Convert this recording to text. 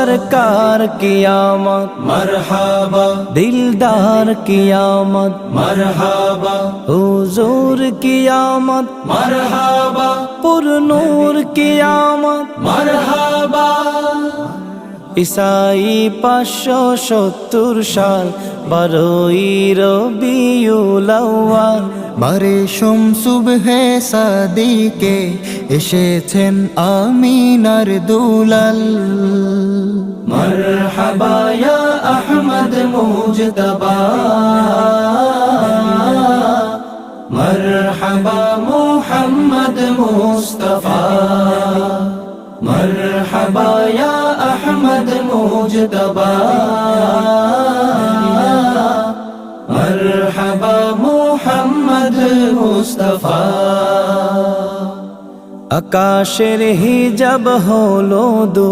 সরকার কিয়ামত? মারহাবা। দিলদার কিয়ামত। মারহাবা। হুজুর কিয়ামত। মারহাবা। পুরনূর কিয়ামত। মারহাবা। ইসাই পাঁচশো সত্তর সাল বারোই রবিউল আউয়াল। বারে সুবহে সাদিকে এসেছেন আমিনার দুলাল। মারহাবা ইয়া আহমদ মুজতবা। মারহাবা মুহাম্মদ মুস্তাফা। মারহাবা আহমদ মুজতবা। মারহাবা মুহাম্মদ মুস্তাফা। আকাশের হিজাব হলো দূর।